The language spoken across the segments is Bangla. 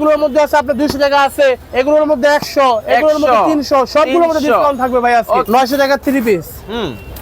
এগুলোর মধ্যে আছে আপনার দুইশো টাকা আছে এগুলোর মধ্যে একশো এগুলোর মধ্যে তিনশো সবগুলোর মধ্যে ডিসকাউন্ট থাকবে ভাই আজকে। নয়শো টাকা থ্রি পিস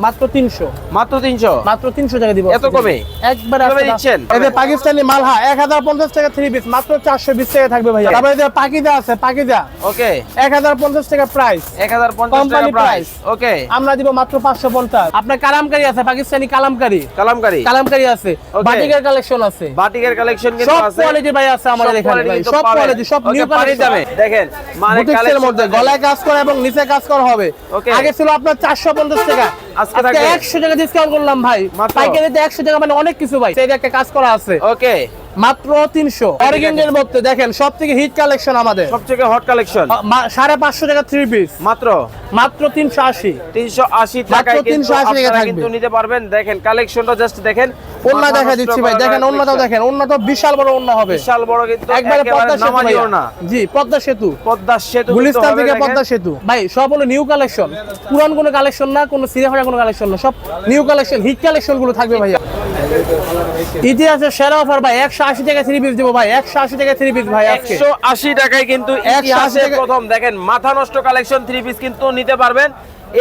মাত্র তিনশো। মাত্র তিনশো? মাত্র তিনশো টাকা দিব। এত কমে? একবার দিচ্ছেন? যে পাকিস্তানি মালহা এক হাজার পঞ্চাশ টাকা থ্রি পিস মাত্র চারশো বিশ টাকা থাকবে ভাইয়া। তারপরে এই যে পাকিজা আছে পাকিজা ওকে এক হাজার পঞ্চাশ টাকা প্রাইস এক হাজার পঞ্চাশ টাকা প্রাইস ওকে আমরা দিব মাত্র পাঁচশো পঞ্চাশ। আপনার কালামকারি আছে পাকিস্তানি কালামকারি। কালামকারি। কালামকারি আছে। বাটিকের কালেকশন আছে। বাটিকের কালেকশন সব কোয়ালিটি ভাই আছে আমাদের এখানে ভাই। সব। কোয়ালিটি সব নিউ দামে দেখেন মানে বুটিক্সের মধ্যে গলায় কাজ করা এবং নিচে কাজ করা হবে। আগে ছিল আপনার চারশো পঞ্চাশ টাকা। আজকে আজকে থাকবে? একশো টাকা ডিসকাউন্ট করলাম ভাই। মাত্র? পাইকারিতে একশো টাকা মানে অনেক কিছু ভাই। সেই একটা কাজ করা আছে। ওকে। মাত্র তিনশো। অরিগেন্ডের মধ্যে দেখেন সব থেকে হিট কালেকশন আমাদের। সবথেকে হট কালেকশন সাড়ে পাঁচশো টাকা থ্রি পিস মাত্র? মাত্র তিনশো আশি। তিনশো আশি টাকায় কিন্তু 380 টাকা কিন্তু নিতে পারবেন। দেখেন কালেকশনটা জাস্ট দেখেন। মাথা দেখা দিচ্ছি ভাই। দেখেন। অন্যটাও দেখেন বিশাল বড় অন্য হবে। বিশাল বড় কিন্তু একবারে পদ্মা সেতু না জি পদ্মা সেতু। পদ্মা সেতু গুলিস্তান থেকে পদ্মা সেতু। ভাই সব হলো নিউ কালেকশন পুরান কোনো কালেকশন না কোনো কোনো কালেকশন না সব নিউ কালেকশন হিট কালেকশনগুলো থাকবে ভাইয়া। ইতিহাসের সেরা অফার ভাই একশো আশি টাকা থ্রি পিস দেবো ভাই একশো আশি টাকা থ্রি পিস ভাই একশো আশি টাকায় কিন্তু 180 ইতিহাসে প্রথম দেখেন মাথা নষ্ট কালেকশন থ্রি পিস কিন্তু নিতে পারবেন।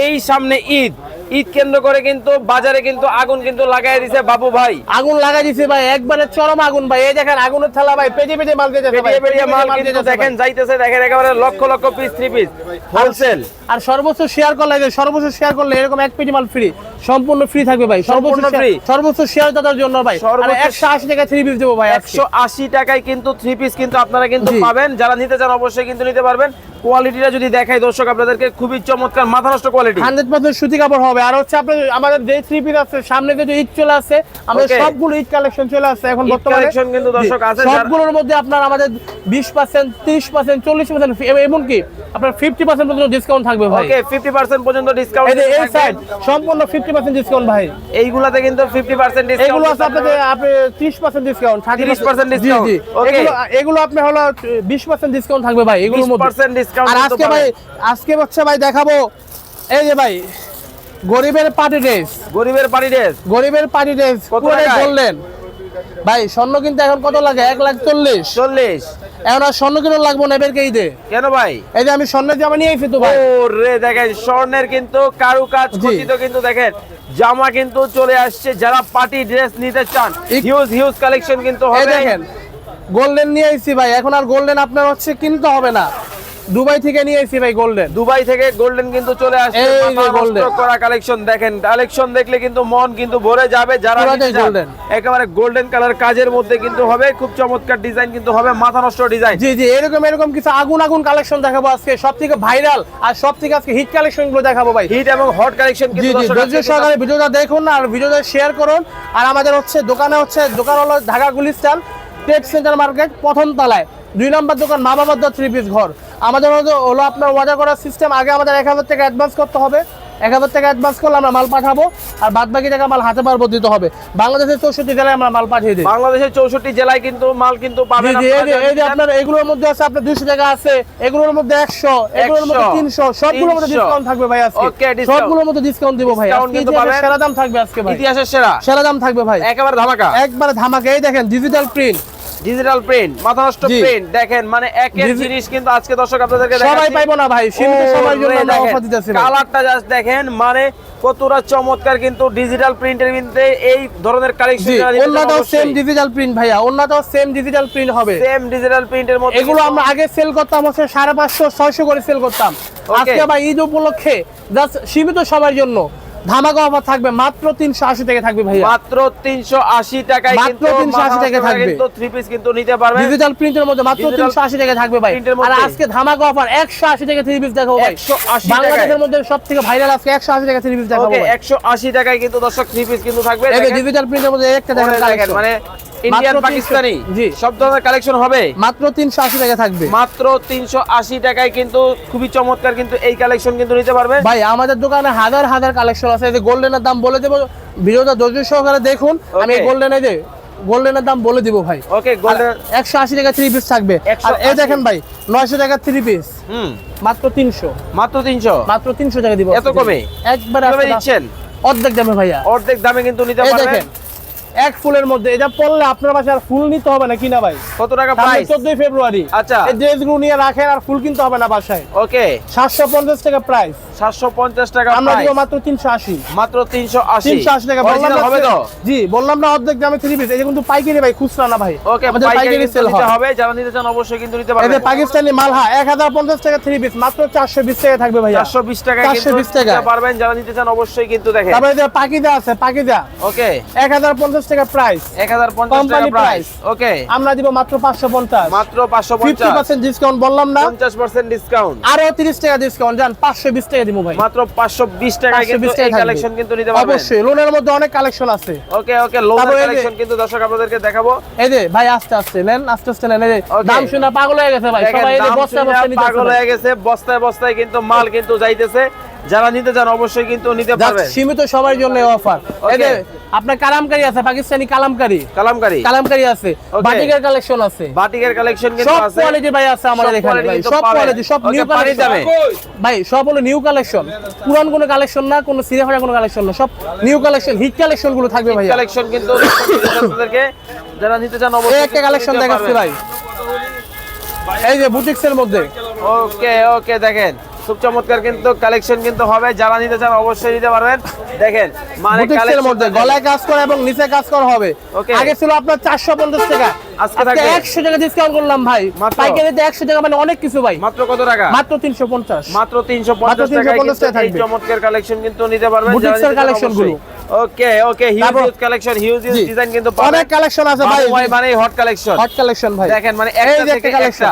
এই সামনে ঈদ ঈদ কেন্দ্র করে কিন্তু বাজারে কিন্তু আগুন কিন্তু লাগাই দিছে বাবু ভাই। আগুন লাগাই দিছে ভাই একবারে চরম আগুন ভাই। এই দেখেন আগুনের থালা ভাই পেটে পেটে মাল ভাই পেরিয়ে পেরিয়ে মাল কিন্তু দেখেন যাইতেছে দেখেন একেবারে lakh lakh piece three piece wholesale আর সর্বোচ্চ শেয়ার করলে সর্বোচ্চ শেয়ার করলে এরকম এক পেটি মাল ফ্রি সম্পূর্ণ ফ্রি থাকবে ভাই সর্বোচ্চ free? সর্বোচ্চ শেয়ার দাতার জন্য ভাই। একশো আশি টাকা থ্রি পিস দেবো ভাই আজকে। একশো আশি টাকায় কিন্তু থ্রি পিস কিন্তু আপনারা কিন্তু পাবেন যারা নিতে চান অবশ্যই কিন্তু নিতে পারবেন। কোয়ালিটিটা যদি দেখাই দর্শক আপনাদেরকে খুবই চমৎকার মাথা নষ্ট কোয়ালিটি হান্ড্রেড পার্সেন্ট সুতি কাপড় হবে। আর হচ্ছে আপনার আমাদের যে থ্রি পিস আছে সামনে যে ঈদ চলে আসছে আমাদের সবগুলো ঈদ কালেকশন চলে আসছে এখন বর্তমানে। কিন্তু দর্শক আছে সবগুলোর মধ্যে আপনার আমাদের বিশ পার্সেন্ট তিরিশ পার্সেন্ট চল্লিশ পার্সেন্ট এমনকি আপনার ফিফটি পার্সেন্ট পর্যন্ত ডিসকাউন্ট থাকবে ভাই। ওকে পার্সেন্ট পর্যন্ত ডিসকাউন্ট এই সাইড সম্পূর্ণ ফিফটি পার্সেন্ট ডিসকাউন্ট ভাই। এইগুলাতে কিন্তু পার্সেন্ট এগুলো ডিসকাউন্ট আছে আপনাদের আপনি ত্রিশ পার্সেন্ট ডিসকাউন্ট 30% discount, জি জি। Okay. এগুলো এগুলো আপনি হলো বিশ পার্সেন্ট ডিসকাউন্ট থাকবে ভাই এগুলোর মধ্যে। 20% discount আর আজকে ভাই আজকে হচ্ছে ভাই দেখাবো এই যে ভাই গরিবের পার্টি ড্রেস। গরিবের বাড়ি ড্রেস? গরিবের পার্টি ড্রেস। কত পুরোটাই বললেন ভাই স্বর্ণ কিন্তু এখন কত লাগে? এক লাখ চল্লিশ। চল্লিশ। এখন আর স্বর্ণ কিনো লাগবো না এবারকে ঈদে? কেন ভাই? এই যে আমি স্বর্ণের জামা নিয়ে এসেছি তো ভাই। ও রে দেখেন স্বর্ণের কিন্তু কারুকাজ জি। খচিত কিন্তু দেখেন জামা কিন্তু চলে আসছে যারা পার্টি ড্রেস নিতে চান। হিউজ হিউজ কালেকশন কিন্তু হবে দেখেন গোল্ডেন নিয়ে এসেছি ভাই। এখন আর গোল্ডেন আপনার হচ্ছে কিনতে হবে না। দুবাই থেকে নিয়ে এসেছি ভাই গোল্ডেন দুবাই থেকে গোল্ডেন কিন্তু চলে আসছে। এই golden। করা কালেকশন দেখেন। কালেকশন দেখলে কিন্তু মন কিন্তু ভরে যাবে যারা golden। একেবারে গোল্ডেন কালার কাজের মধ্যে কিন্তু হবে। খুব চমৎকার ডিজাইন কিন্তু হবে। মাথা নষ্ট ডিজাইন জি জি এরকম এরকম কিছু আগুন আগুন কালেকশন দেখাবো আজকে। সব থেকে ভাইরাল আর সব থেকে আজকে হিট কালেকশনগুলো দেখাবো ভাই। হিট এবং হট কালেকশন জি কিন্তু জি ধৈর্য সহকারে ভিডিওটা দেখুন আর ভিডিওটা শেয়ার করুন। আর আমাদের হচ্ছে দোকানে হচ্ছে দোকান হলো Dhaka Gulistan trade centre market প্রথম তলায়। দুই নম্বর দোকান মা বাবার দা থ্রি পিস ঘর। আমাদের হলো হলো আপনার অর্ডার করার সিস্টেম আগে আমাদের এক হাজার টাকা অ্যাডভান্স করতে হবে। এক হাজার টাকা অ্যাডভান্স করলে আমরা মাল পাঠাবো আর বাদ বাকি টাকা মাল হাতে পারব দিতে হবে। বাংলাদেশের চৌষট্টি জেলায় আমরা মাল পাঠিয়ে দিই। বাংলাদেশের চৌষট্টি জেলায় কিন্তু মাল কিন্তু পাবেন এই যে আপনারা এগুলোর মধ্যে আছে আপনার দুইশো টাকা আছে এগুলোর মধ্যে একশো এগুলোর মধ্যে 100, তিনশো সবগুলোর মধ্যে ডিসকাউন্ট থাকবে ভাই আজকে। সবগুলোর মধ্যে ডিসকাউন্ট দিব ভাই। সেরা দাম থাকবে আজকে ভাই। ইতিহাসের সেরা। সেরা দাম থাকবে ভাই। একেবারে ধামাকা। একবারে ধামাকা। এই দেখেন ডিজিটাল প্রিন্ট ডিজিটাল প্রিন্ট মাথা নষ্ট প্রিন্ট দেখেন মানে একের জিনিস কিন্তু আজকে দর্শক আপনাদেরকে সবাই পাইবো না ভাই সীমিত সময়ের জন্য আমরা অফার দিতেছি কালারটা জাস্ট দেখেন মানে কতটা চমৎকার কিন্তু ডিজিটাল প্রিন্টের মধ্যে এই ধরনের কালেকশন অন্যটাও সেম ডিজিটাল প্রিন্ট ভাইয়া অন্যটাও সেম ডিজিটাল প্রিন্ট হবে। সেম ডিজিটাল প্রিন্টের মধ্যে এগুলো আমরা আগে সেল করতাম হচ্ছে সাড়ে পাঁচশো ছয়শো করে সেল করতাম। আজকে ভাই ঈদ উপলক্ষে জাস্ট সীমিত সবার জন্য। ধামাকা অফার থাকবে। মাত্র তিনশো আশি টাকা থাকবে ভাইয়া। মাত্র 380 টাকায় মাত্র 380 টাকা থাকবে। কিন্তু থ্রি পিস কিন্তু নিতে ডিজিটাল প্রিন্টের মধ্যে মাত্র Digital তিনশো আশি টাকা থাকবে ভাই। আর। আজকে ধামাকা অফার একশো আশি টাকা থ্রি পিস দেখাবো ভাই। 180 বাংলাদেশের মধ্যে সব থেকে ভাইরাল আজকে একশো আশি টাকা থ্রি পিস দেখাবো ওকে 180 টাকায় কিন্তু দর্শক পিস কিন্তু থাকবে। এই ডিজিটাল প্রিন্টের মধ্যে একটা দেখেন মানে ইন্ডিয়ান 300 পাকিস্তানি জি। সব ধরনের কালেকশন হবে। মাত্র তিনশো আশি টাকা থাকবে। মাত্র 380 টাকায় কিন্তু খুবই চমৎকার কিন্তু এই কালেকশন কিন্তু নিতে পারবে। ভাই আমাদের দোকানে হাজার হাজার কালেকশন আছে এই যে গোল্ডেনের দাম বলে দেবো। ভিডিওটা ধৈর্য সহকারে দেখুন। আমি. গোল্ডেনের যে গোল্ডেনের দাম বলে দিব ভাই। ওকে গোল্ডেন একশো আশি টাকা থ্রি পিস থাকবে। আর এই দেখেন ভাই নয়শো টাকা থ্রি পিস হুম। মাত্র তিনশো। মাত্র 300 মাত্র তিনশো টাকা দিব। এত কমে? একবার কীভাবে দিচ্ছেন অর্ধেক দামে ভাইয়া। অর্ধেক দামে কিন্তু নিতে এই পারবেন। দেখেন এক ফুলের মধ্যে এটা পড়লে আপনার বাসায় আর ফুল নিতে হবে না কিনা ভাই? কত টাকা প্রাইস চোদ্দই ফেব্রুয়ারি। আচ্ছা। এই ড্রেসগুলো নিয়ে রাখেন আর ফুল কিনতে হবে না বাসায়। ওকে সাতশো পঞ্চাশ টাকা প্রাইস সাতশো পঞ্চাশ টাকা আমরা দিব মাত্র মাত্র টাকা। বললাম না হবে তো? জি বললাম না অর্ধেক দামে থ্রি পিস এটা কিন্তু পাইকারি ভাই খুচরা না ভাই। ওকে আমাদের পাইকারি পাইকারি সেল হবে। যারা নিতে চান অবশ্যই কিন্তু নিতে পারবেন যে পাকিস্তানি মালহা এক হাজার পঞ্চাশ টাকা থ্রি পিস মাত্র চারশো বিশ টাকা থাকবে ভাইয়া। চারশো বিশ টাকা 420 টাকা। পারবেন। যারা নিতে চান অবশ্যই কিন্তু দেখেন। তারপরে যে পাকিজা আছে পাকিজা ওকে এক হাজার পঞ্চাশ টাকা প্রাইস টাকা প্রাইস ওকে আমরা দিব মাত্র পাঁচশো পঞ্চাশ। মাত্র পাঁচশো ফিফটি পঞ্চাশ পার্সেন্ট ডিসকাউন্ট বললাম না। ডিসকাউন্ট আরও তিরিশ টাকা ডিসকাউন্ট জান পাঁচশো বিশ টাকা দিব ভাই মাত্র পাঁচশো বিশ টাকায় কিন্তু এই কালেকশন কিন্তু নিতে পারবেন। অবশ্যই লোনের মধ্যে অনেক কালেকশন আছে। ওকে ওকে লোন তারপরে এই যে- কালেকশন কিন্তু দর্শক আপনাদেরকে দেখাবো। এই যে ভাই আস্তে আস্তে নেন আস্তে আস্তে নেন এই যে দাম শুনে পাগল হয়ে গেছে ভাই। সবাই এই নিতে পাগল হয়ে গেছে বস্তায় বস্তায় কিন্তু মাল কিন্তু যাইতেছে। যারা নিতে চান অবশ্যই কিন্তু নিতে পারবেন। সীমিত সবার জন্য অফার এই যে আপনার কালামকারি আছে পাকিস্তানি কালামকারি। কালামকারি? কালামকারি আছে. বাটিকের কালেকশন আছে। বাটিকের কালেকশন কিন্তু আছে। সব কোয়ালিটি ভাই আছে আমাদের এখানে ভাই সব কোয়ালিটি সব নিউ। কালেকশন ভাই সব হলো নিউ কালেকশন পুরান কোনো কালেকশন না কোনো সিরে ফাটা কোনো কালেকশন না সব নিউ কালেকশন হিট কালেকশনগুলো থাকবে ভাই কালেকশন কিন্তু আপনাদেরকে যারা নিতে চান অবশ্যই একটা কালেকশন দেখাচ্ছি ভাই। এই যে বুটিক্স এর মধ্যে। ওকে ওকে দেখেন। খুব চমৎকার কিন্তু কালেকশন কিন্তু হবে। যারা নিতে চান অবশ্যই নিতে পারবেন। দেখেন মানে বুটিক্স মধ্যে গলায় কাজ করা এবং নিচে কাজ করা হবে। আগে ছিল আপনার চারশো পঞ্চাশ টাকা। আজকে থাকবে? একশো টাকা ডিসকাউন্ট করলাম ভাই। পাইকারিতে একশো টাকা মানে অনেক কিছু ভাই। মাত্র কত টাকা? মাত্র তিনশো পঞ্চাশ। মাত্র তিনশো মাত্র 350 টাকা এই চমৎকার কালেকশন কিন্তু নিতে পারবেন। এর collection গুলো। Okay okay huge huge collection huge huge design কিন্তু অনেক কালেকশন আছে ভাই। ভাই মানে হট কালেকশন হট কালেকশন ভাই। দেখেন মানে একটা থেকে একটা।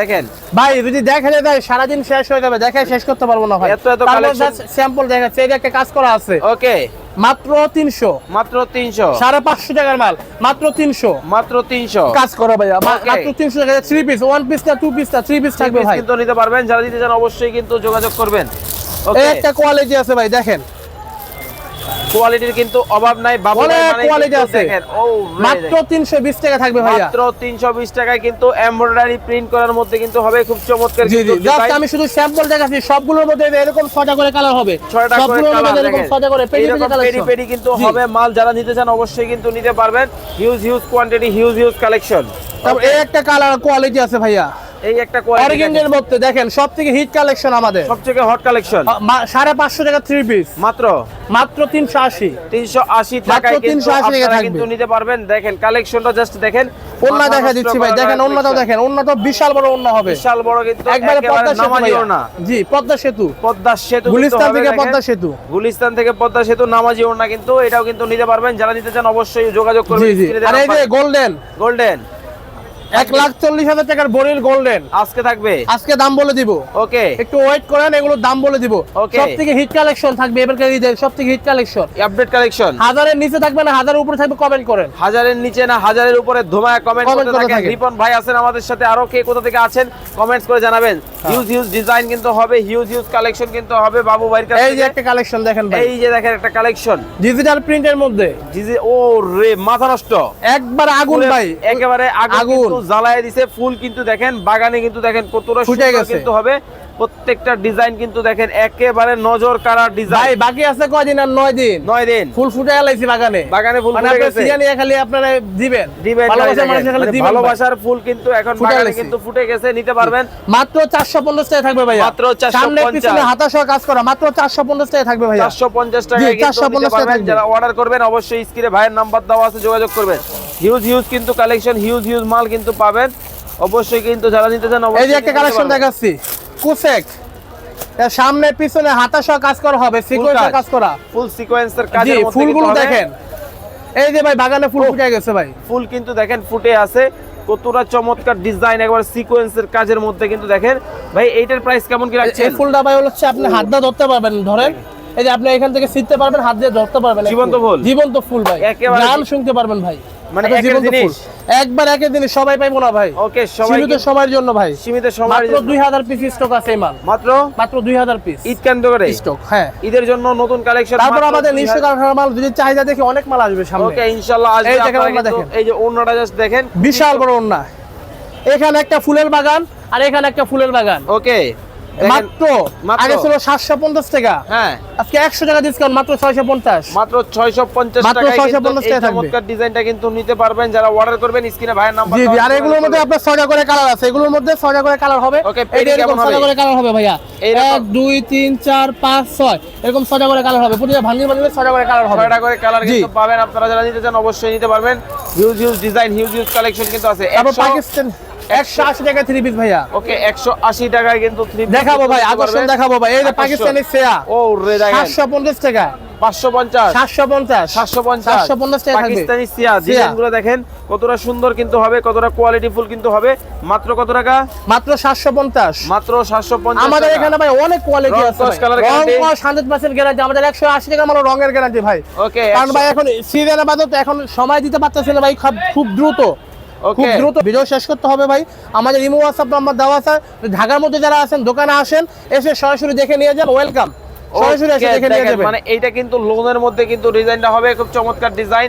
দেখেন। ভাই যদি দেখে যায় সারাদিন শেষ হয়ে যাবে। দেখে শেষ করতে পারব না ভাই। এত এত collection। স্যাম্পল দেখাচ্ছে। এই একটা কাজ করা আছে। ওকে। মাত্র তিনশো। মাত্র তিনশো। সাড়ে পাঁচশো টাকার মাল। মাত্র তিনশো। মাত্র তিনশো। কাজ করো ভাইয়া। মাত্র তিনশো টাকা। থ্রি পিস ওয়ান পিস না টু পিস না থ্রি পিস থাকবে ভাই। কিন্তু নিতে পারবেন। যারা দিতে চান অবশ্যই কিন্তু যোগাযোগ করবেন। ওকে একটা কোয়ালিটি আছে ভাই দেখেন। কোয়ালিটির কিন্তু অভাব নাই মানে আছে। মাত্র টাকা থাকবে ভাইয়া। মাত্র 320 টাকায় কিন্তু এমব্রয়ডারি প্রিন্ট করার মধ্যে কিন্তু হবে খুব চমৎকার কিন্তু জাস্ট আমি শুধু স্যাম্পল দেখাচ্ছি সবগুলোর মধ্যে এরকম ছটা করে কালার হবে করে কালার এরকম ছটা কিন্তু হবে মাল যারা নিতে চান অবশ্যই কিন্তু নিতে পারবেন। Huge huge quantity huge huge collection তারপর এই একটা কালার কোয়ালিটি আছে ভাইয়া। এই একটা মধ্যে দেখেন সব থেকে হিট কালেকশন আমাদের। সবথেকে হট কালেকশন আ, মা- সাড়ে পাঁচশো টাকা থ্রি পিস মাত্র? মাত্র তিনশো আশি। 380 টাকায় মাত্র কিন্তু 380 টাকা থাকবে। কিন্তু নিতে পারবেন। দেখেন কালেকশনটা জাস্ট দেখেন। ওন্না দেখা দিচ্ছি ভাই। দেখেন ওন্নাটাও দেখেন। ওন্নাটা বিশাল বড় ওন্না হবে। বিশাল বড় কিন্তু একবারে পদ্মা সেতু। জি পদ্মা সেতু। পদ্মা সেতু গুলিস্তান থেকে পদ্মা সেতু। গুলিস্তান থেকে পদ্মা সেতু নামাজি ওড়না কিন্তু এটাও কিন্তু নিতে পারবেন। যারা নিতে চান অবশ্যই যোগাযোগ করবেন। আর এই যে গোল্ডেন গোল্ডেন এক লাখ চল্লিশ হাজার টাকার বরিল গোল্ডেন আজকে থাকবে? আজকে দাম বলে দিব। ওকে। একটু ওয়েট করেন এগুলোর দাম বলে দিব. সব থেকে হিট কালেকশন থাকবে এবারকার ঈদের সব থেকে হিট কালেকশন আপডেট কালেকশন হাজারের নিচে থাকবে না হাজারের উপরে থাকবে কমেন্ট করেন। হাজারের নিচে না হাজারের উপরে ধোমায় কমেন্ট করতে থাকেন। রিপন ভাই আছেন আমাদের সাথে। আরও কে কোথা থেকে আছেন? কমেন্টস করে জানাবেন। হিউজ হিউজ ডিজাইন কিন্তু হবে হিউজ হিউজ কালেকশন কিন্তু হবে বাবু ভাইয়ের কাছে এই যে একটা কালেকশন দেখেন ভাই। এই যে দেখেন একটা কালেকশন ডিজিটাল প্রিন্টের মধ্যে। ও রে মাথা নষ্ট। একবার আগুন ভাই। একেবারে আগুন জ্বালায় দিছে ফুল কিন্তু দেখেন বাগানে কিন্তু দেখেন কতটা সুন্দর কিন্তু হবে। প্রত্যেকটা ডিজাইন কিন্তু দেখেন একেবারে নজর ভাই ডিজাইন। বাকি আছে কয়দিন আর নয় দিন? নয় দিন। ফুল ফুটে গেলাইছি বাগানে। বাগানে ফুল মানে ফুটে গেছে। সিরিয়ানিয়া খালি আপনারা দিবেন। দিবেন ভালোবাসার মানে দিবেন ভালোবাসার ফুল কিন্তু এখন বাগানে কিন্তু ফুটে গেছে নিতে পারবেন। মাত্র চারশো পঞ্চাশ টাকা থাকবে ভাই মাত্র 450 সামনে পিছনে হাতা সহ কাজ করা মাত্র চারশো পঞ্চাশ টাকা থাকবে ভাই চারশো পঞ্চাশ জি, টাকায় কিন্তু 450 নিতে যারা অর্ডার করবেন অবশ্যই স্ক্রিনে ভাইয়ের নাম্বার দেওয়া আছে যোগাযোগ করবেন। হিউজ হিউজ কিন্তু কালেকশন হিউজ হিউজ মাল কিন্তু পাবেন। অবশ্যই কিন্তু যারা নিতে চান এই যে একটা কালেকশন দেখাচ্ছি। কুসেক। এর সামনে পিছনে হাতা সহ কাজ করা হবে সিকোয়েন্সের কাজ। কাজ করা। ফুল সিকোয়েন্সের জি কাজের মধ্যে ফুলগুলো দেখেন। এই যে ভাই বাগানে ফুল ফুটে গেছে ভাই। ফুল কিন্তু দেখেন ফুটে আছে। কতটা চমৎকার ডিজাইন একবার সিকোয়েন্সের কাজের মধ্যে কিন্তু দেখেন। ভাই এইটার প্রাইস কেমন কি এই রাখছেন? ফুলটা ভাই হচ্ছে আপনি হাত দিয়ে ধরতে পারবেন ধরেন। এই যে আপনি এখান থেকে ছিটতে পারবেন হাত দিয়ে ধরতে পারবেন। জীবন্ত ফুল? জীবন্ত ফুল ভাই। একেবারে গান শুনতে পারবেন ভাই। মানে এত জীবন্ত ফুল। একবার একের দিনে সবাই পাইবো না ভাই। ওকে সবাই সীমিত সময়ের জন্য ভাই। সীমিত সময়ের জন্য। দুই হাজার পিস স্টক আছে মাল। মাত্র? মাত্র দুই হাজার পিস ঈদ কেন্দ্র করে স্টক হ্যাঁ। ঈদের জন্য নতুন কালেকশন তারপর আমাদের নিশ্চয় কারখানার মাল যদি চাহিদা দেখি অনেক মাল আসবে সামনে। ওকে ইনশাআল্লাহ আসবে। আপনারা দেখেন। এই যে ওড়নাটা জাস্ট দেখেন। বিশাল বড় ওন্না এখানে একটা ফুলের বাগান আর এখানে একটা ফুলের বাগান। ওকে। মাত্র? মাত্র। আগে ছিল সাতশো পঞ্চাশ টাকা। হ্যাঁ। আজকে একশো টাকা ডিসকাউন্ট মাত্র ছয়শো পঞ্চাশ। মাত্র 650 মাত্র টাকায় 650 কিন্তু এই টাকা চমৎকার ডিজাইনটা কিন্তু নিতে পারবেন। যারা অর্ডার করবেন স্ক্রিনে ভাইয়ের নাম্বার জি জি আর এগুলোর মধ্যে আপনার ছয়টা করে কালার আছে। এগুলোর মধ্যে ছয়টা করে কালার হবে। এরকম ছয়টা করে কালার হবে ভাইয়া। এক দুই তিন চার পাঁচ ছয়। এরকম ছয়টা করে কালার হবে। প্রতিটা ভাঙিয়ে ভাঙিয়ে ছয়টা করে কালার হবে। ছয়টা করে কালার। কিন্তু পাবেন। আপনারা যারা নিতে চান অবশ্যই নিতে পারবেন। Huge huge design huge huge collection কিন্তু আছে। তারপর পাকিস্তান একশো আশি টাকা থ্রি পিস ভাইয়া। ওকে 180 টাকায় কিন্তু থ্রি দেখাবো ভাই আকর্ষণ দেখাবো ভাই। এই যে পাকিস্তানি সেয়া ও রে দেখেন। সাতশো পঞ্চাশ টাকা। 550 সাতশো পঞ্চাশ। 750 পঞ্চাশ। টাকা পাকিস্তানি সিয়া। ডিজাইনগুলো দেখেন কতটা সুন্দর কিন্তু হবে কতটা কোয়ালিটি ফুল কিন্তু হবে। মাত্র কত টাকা? মাত্র সাতশো পঞ্চাশ। মাত্র 750 আমাদের এখানে ভাই অনেক কোয়ালিটি আছে রং গ্যারান্টি? কস হান্ড্রেড পার্সেন্ট গ্যারান্টি আমাদের একশো আশি টাকা মানে রঙের গ্যারান্টি ভাই। ওকে কারণ ভাই এখন সিজনে বাদে তো এখন সময় দিতে পারতেছে না ভাই খুব দ্রুত। খুব দ্রুত ভিডিও শেষ করতে হবে ভাই। আমাদের ইমো হোয়াটসঅ্যাপ নাম্বার দেওয়া আছে। ঢাকার মধ্যে যারা আছেন দোকানে আসেন এসে সরাসরি দেখে নিয়ে যান। ওয়েলকাম মানে এইটা কিন্তু লোনের মধ্যে কিন্তু ডিজাইনটা হবে খুব চমৎকার ডিজাইন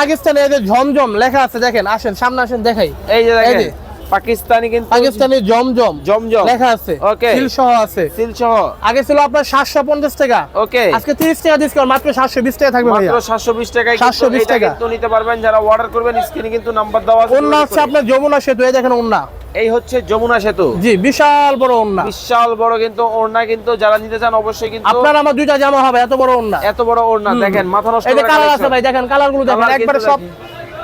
পাকিস্তানে ঝমঝম লেখা আছে দেখেন আসেন সামনে আসেন দেখাই। এই যে দেখেন। পাকিস্তানি কিন্তু পাকিস্তানি জমজম। জমজম। লেখা আছে। Okay. সিল সহ আছে। সিল সহ আগে ছিল আপনার সাতশো পঞ্চাশ টাকা। ওকে আজকে তিরিশ টাকা ডিসকাউন্ট মাত্র সাতশো বিশ টাকা থাকবে ভাইয়া। মাত্র 720 টাকায় 720 টাকা। কিন্তু নিতে পারবেন। যারা অর্ডার করবেন স্ক্রিনে কিন্তু নাম্বার দেওয়া আছে। অন্য হচ্ছে আপনার যমুনা সেতু এই দেখেন ওন্না। এই হচ্ছে যমুনা সেতু। জি বিশাল বড় ওন্না। বিশাল বড় কিন্তু ওড়না কিন্তু যারা নিতে চান অবশ্যই কিন্তু আপনার আমার দুইটা জামা হবে এত বড় ওন্না। এত বড় ওড়না দেখেন মাথা নষ্ট এই কালার আছে ভাই দেখেন কালারগুলো দেখেন একবারে সব।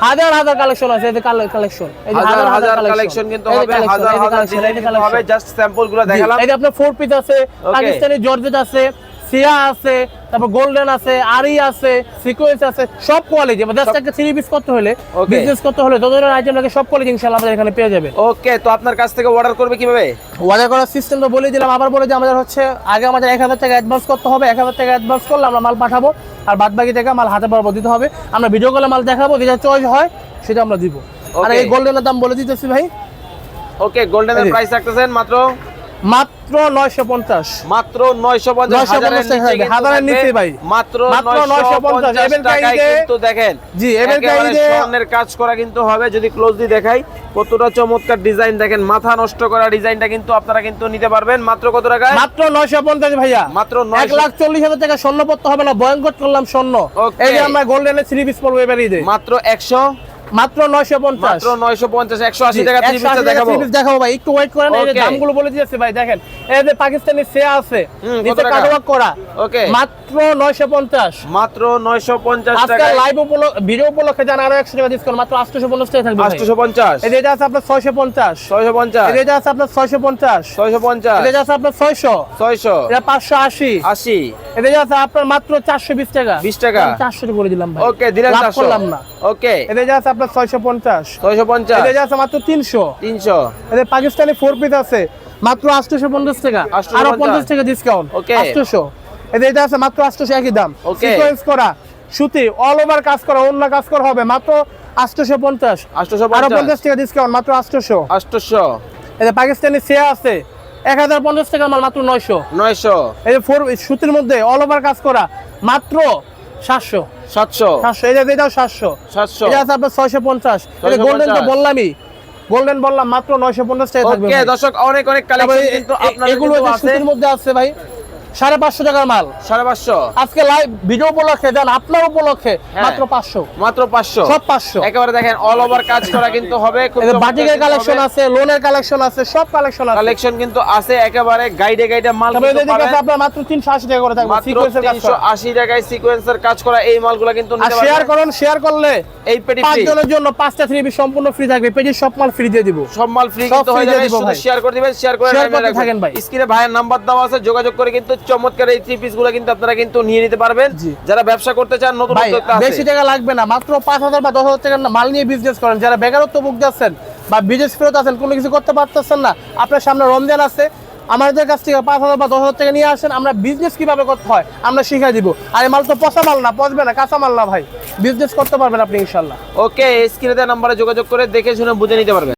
হাজার হাজার কালেকশন আছে এই কালেকশন এই হাজার হাজার কালেকশন কিন্তু হবে হাজার হাজার ডিজাইন হবে জাস্ট স্যাম্পলগুলো দেখালাম। এই আপনার ফোর পিস আছে পাকিস্তানি জর্জেট আছে সিয়া আছে তারপর গোল্ডেন আছে আরি আছে সিকোয়েন্স আছে সব কোয়ালিটি জাস্ট একটা থ্রি পিস করতে হলে বিজনেস করতে হলে যত ধরনের আইটেম লাগে সব কোয়ালিটি ইনশাআল্লাহ আমাদের এখানে পেয়ে যাবে। ওকে তো আপনার কাছ থেকে অর্ডার করবে কীভাবে? ওয়াদা করার সিস্টেমটা বলে দিলাম আবার বলে যে আমাদের হচ্ছে আগে আমাদের এক হাজার টাকা অ্যাডভান্স করতে হবে এক হাজার টাকা অ্যাডভান্স করলে আমরা মাল পাঠাবো। আর বাদ বাকি টাকা মাল হাতে বরাবর দিতে হবে। আমরা ভিডিও কলে মাল দেখাবো যেটা চয়েস হয় সেটা আমরা দিব। আর এই গোল্ডেনের দাম বলে দিতেছি ভাই। ওকে গোল্ডেনের প্রাইস রাখতেছেন মাত্র মাত্র নয়শো পঞ্চাশ। মাত্র 950 950 হাজারের নিচে হাজারের নিচে ভাই। মাত্র মাত্র 950 950 কাইদে- কিন্তু দেখেন জি, কাইদে- স্বর্ণের কাজ করা কিন্তু হবে যদি ক্লোজলি দেখাই কতটা চমৎকার ডিজাইন দেখেন মাথা নষ্ট করা ডিজাইনটা কিন্তু আপনারা কিন্তু নিতে পারবেন মাত্র কত টাকায়? মাত্র নয়শো পঞ্চাশ ভাইয়া। মাত্র এক লাখ চল্লিশ হাজার টাকা স্বর্ণ পড়তে হবে না ভয়ঙ্কর করলাম স্বর্ণ। এই যে আমরা গোল্ডেনের থ্রি পিস পড়ব এবার মাত্র 100 মাত্র নয়শো পঞ্চাশ। মাত্র 950 180 টাকা থ্রি পিসটা দেখাবো। দেখাবো ভাই। একটু ওয়েট করেন এই যে দামগুলো বলে দিয়েছে ভাই দেখেন। এই যে পাকিস্তানি আছে নিচে টাকা? কাটওয়ার্ক করা। Okay. মাত্র 950 মাত্র 950 আজকে লাইভ উপলক্ষে ভিডিও উপলক্ষে জান আরও 100 টাকা ডিসকাউন্ট মাত্র 850 টাকা থাকবে 850 এই যে এটা আছে আপনার 650 650 এই যে এটা আছে আপনার 650 650 এই যে আছে আপনার 600 600 এটা 580 80 এই যে আছে আপনার মাত্র 420 টাকা। 20 টাকা। 400 টাকা করে দিলাম ভাই। ওকে লাভ 400 করলাম না। ওকে এই যে আছে আপনার 650 এই 650 যে আছে মাত্র 300 300 এদের পাকিস্তানি ফোর পিস আছে মাত্র 850 টাকা। 850 50 টাকা ডিসকাউন্ট Okay. 800 এদের এটা আছে মাত্র 800 একই দাম। সিকোয়েন্স করা সুতি অল ওভার কাজ করা অন্য কাজ করা হবে মাত্র 850 850 টাকা ডিসকাউন্ট মাত্র 800 800 এদের পাকিস্তানি সিয়া আছে 1050 টাকা মাল মাত্র 900 900 এই ফোর সুতির মধ্যে অল ওভার কাজ করা মাত্র 700 700 700 এই এটাও 700 700 এটা আছে আপনার 650 এটা 650 গোল্ডেন তো বললামই গোল্ডেন বললাম মাত্র 950 টাকা থাকবে দর্শক অনেক অনেক কালেকশন কিন্তু এগুলো সুতির মধ্যে আছে ভাই সাড়ে পাঁচশো টাকার মাল। 550 আজকে লাইভ ভিডিও উপলক্ষে দেন আপনার উপলক্ষে হ্যাঁ। মাত্র পাঁচশো। মাত্র 500 সব পাঁচশো। একেবারে দেখেন অল ওভার কাজ করা কিন্তু হবে বাটিকের কালেকশন আছে লোনের কালেকশন আছে সব কালেকশন আছে। কালেকশন কিন্তু আছে একেবারে গাইডে গাইডে মাল। আপনার মাত্র তিনশো আশি টাকা করে থাকবে মাত্র সিকোয়েন্সের কাজ করা। 380 টাকায় সিকোয়েন্সের কাজ করা এই মালগুলো কিন্তু শেয়ার করুন শেয়ার করলে এই পেটি পাঁচ ফ্রি জনের জন্য পাঁচটা থ্রি সম্পূর্ণ ফ্রি থাকবে পেজের সব মাল ফ্রি দিয়ে দিব। সব মাল ফ্রি কিন্তু হয়ে যাবে শেয়ার করে দিবেন শেয়ার করে। থাকেন ভাই। স্ক্রিনে ভাইয়ের নাম্বার দেওয়া আছে যোগাযোগ করে কিন্তু চমৎকার এই থ্রি পিসগুলো কিন্তু আপনারা কিন্তু নিয়ে নিতে পারবেন। যারা ব্যবসা করতে চান নতুন বেশি টাকা লাগবে না মাত্র পাঁচ হাজার বা দশ হাজার টাকার মাল নিয়ে বিজনেস করেন। যারা বেকারত্ব ভুগতেছেন বা বিদেশ ফেরত আছেন কোনো কিছু করতে পারতেছেন না আপনার সামনে রমজান আছে আমাদের কাছ থেকে পাঁচ হাজার বা দশ হাজার টাকা নিয়ে আসেন আমরা বিজনেস কীভাবে করতে হয় আমরা শিখাই দিব। আর মাল তো পচা মাল না পচবে না কাঁচা মাল না ভাই। বিজনেস করতে পারবেন আপনি ইনশাল্লাহ। ওকে স্ক্রিনে নাম্বারে যোগাযোগ করে দেখে শুনে বুঝে নিতে পারবেন।